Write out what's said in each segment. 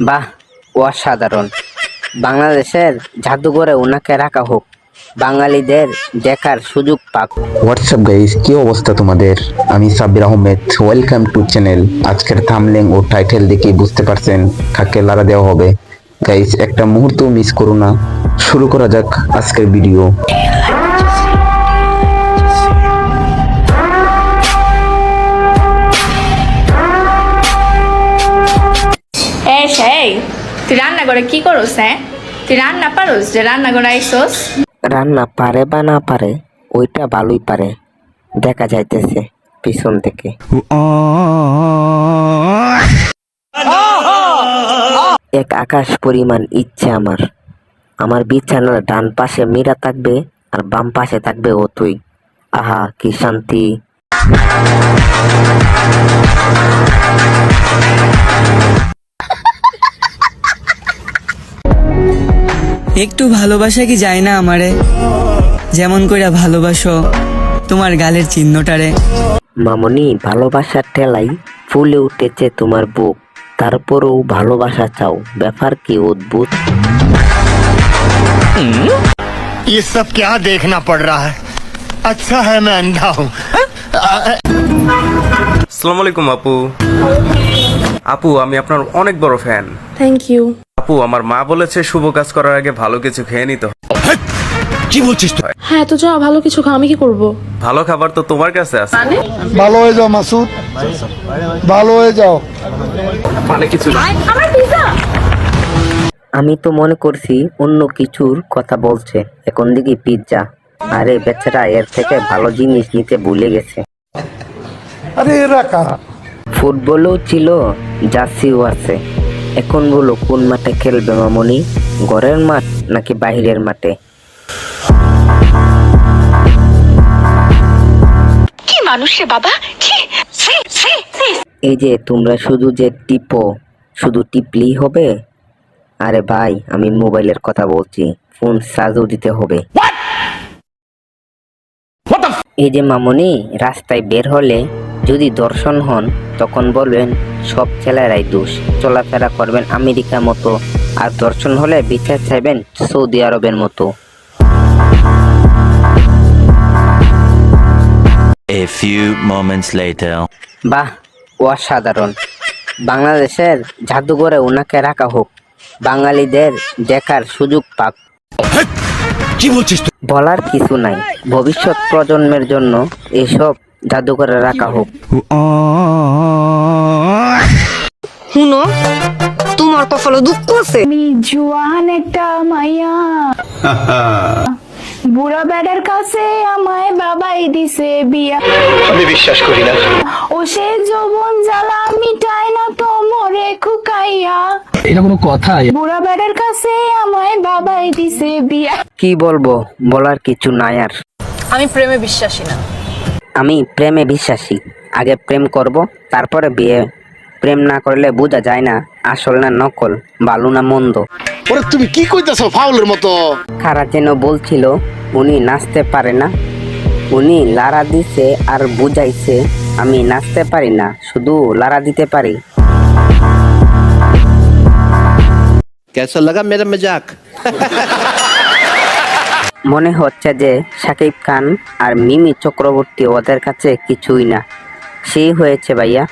বাহ, অসাধারণ। বাংলাদেশের জাদুঘরে ওনাকে রাখা হোক, বাঙালিদের দেখার সুযোগ পাক। হোয়াটসঅ্যাপ গাইস কি অবস্থা তোমাদের? আমি Sabbir Ahmed. Welcome to channel আজকের থামলেং ও টাইটেল দেখে বুঝতে পারছেন কাকে লারা দেওয়া হবে। গাইস একটা মুহূর্ত মিস করো না। শুরু করা যাক আজকের ভিডিও তুই রান্না করে কি করস হ্যাঁ? তুই রান্না পারোস যে রান্না করে আইসোস? রান্না পারে বা না পারে, ওইটা ভালোই পারে। দেখা যাইতেছে পিছন থেকে। এক আকাশ পরিমাণ ইচ্ছে আমার। আমার বিছানার ডান পাশে মীরা থাকবে আর বাম পাশে থাকবে ও তুই আহা, কি শান্তি। একটু ভালোবাসা কি যায় না আমারে যেমন কইরা ভালোবাসো তোমার গালের চিহ্নটারে মামনি ভালোবাসার ঠেলাই ফুলে উঠেছে তোমার বুক তারপরেও ভালোবাসা চাও ব্যাপার কি অদ্ভুত ये सब क्या देखना पड़ रहा है अच्छा है मैं अंधा हूँ আসসালামু আলাইকুম আপু আপু আমি আপনার অনেক বড় ফ্যান থ্যাংক ইউ আপু আমার মা বলেছে শুভ কাজ করার আগে ভালো কিছু খেয়ে নিতে হয়। কি বলছিস তুই? হ্যাঁ তো যাও ভালো কিছু খাও আমি কি করব? ভালো খাবার তো তোমার কাছে আছে। ভালো হয়ে যাও মাসুদ। ভালো হয়ে যাও। মানে কিছু না। আমি তো মনে করছি অন্য কিছুর কথা বলছে। এখন দেখি পিৎজা আরে বেচারা এর থেকে ভালো জিনিস নিতে ভুলে গেছে। আরে এরা কারা? ফুটবলও ছিল জার্সিও আছে। এখন বলো কোন মাঠে খেলবে মামনি? ঘরের মাঠ নাকি বাহিরের মাঠে? কি মানুষ রে বাবা? ছি ছি ছি ছি। এই যে তোমরা শুধু যে টিপো শুধু টিপলেই হবে? আরে ভাই আমি মোবাইলের কথা বলছি ফোন চার্জও দিতে হবে। এই যে মামনি রাস্তায় বের হলে যদি দর্শন হন তখন বলবেন সব ছেলেরাই দোষ চলাফেরা করবেন আমেরিকা মতো। আর দর্শন হলে বিচার চাইবেন সৌদি আরবের মতো। A few moments later. বাহ অসাধারণ। বাংলাদেশের জাদুঘরে ওনাকে রাখা হোক বাঙালিদের দেখার সুযোগ পাক। কি বলছিস বলার কিছু নাই। ভবিষ্যৎ প্রজন্মের জন্য এসব জাদুঘরে রাখা হোক। শুনো তোমার কপালে দুঃখ আছে? আমি জোয়ান একটা মাইয়া। বুড়া বেড়ার কাছে আমায় বাবাই দিছে বিয়া। আমি বিশ্বাস করি না। ও সে যৌবন জ্বালা মিটায় না তো মরে খুকাইয়া। এটা কোনো কথা বুড়া বেড়ার কাছে আমায় বাবাই দিছে বিয়া। কি বলব বলার কিছু নাই আর। আমি প্রেমে বিশ্বাসী না। আমি প্রেমে বিশ্বাসী আগে প্রেম করব তারপরে বিয়ে প্রেম না করলে বোঝা যায় না আসল না নকল ভালো না মন্দ ওরে তুমি কি কইতাছো ফাউলের মতো খারা যেন বলছিল উনি নাচতে পারে না উনি লারা দিছে আর বুঝাইছে আমি নাচতে পারি না শুধু লারা দিতে পারি कैसा लगा मेरा मजाक মনে হচ্ছে যে শাকিব খান আর মিমি চক্রবর্তী ওদের কাছে কিছুই না সেই হয়েছে ভাইয়া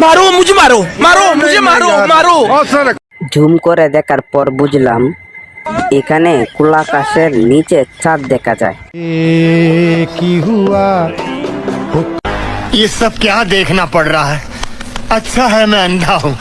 मारो मुझे मारो मारो मुझे मारो मारो ঝুম করে দেখার পর বুঝলাম এখানে খোলা আকাশের নিচে চাঁদ দেখা যায় ये सब क्या देखना पड़ रहा है अच्छा है मैं अंधा हूँ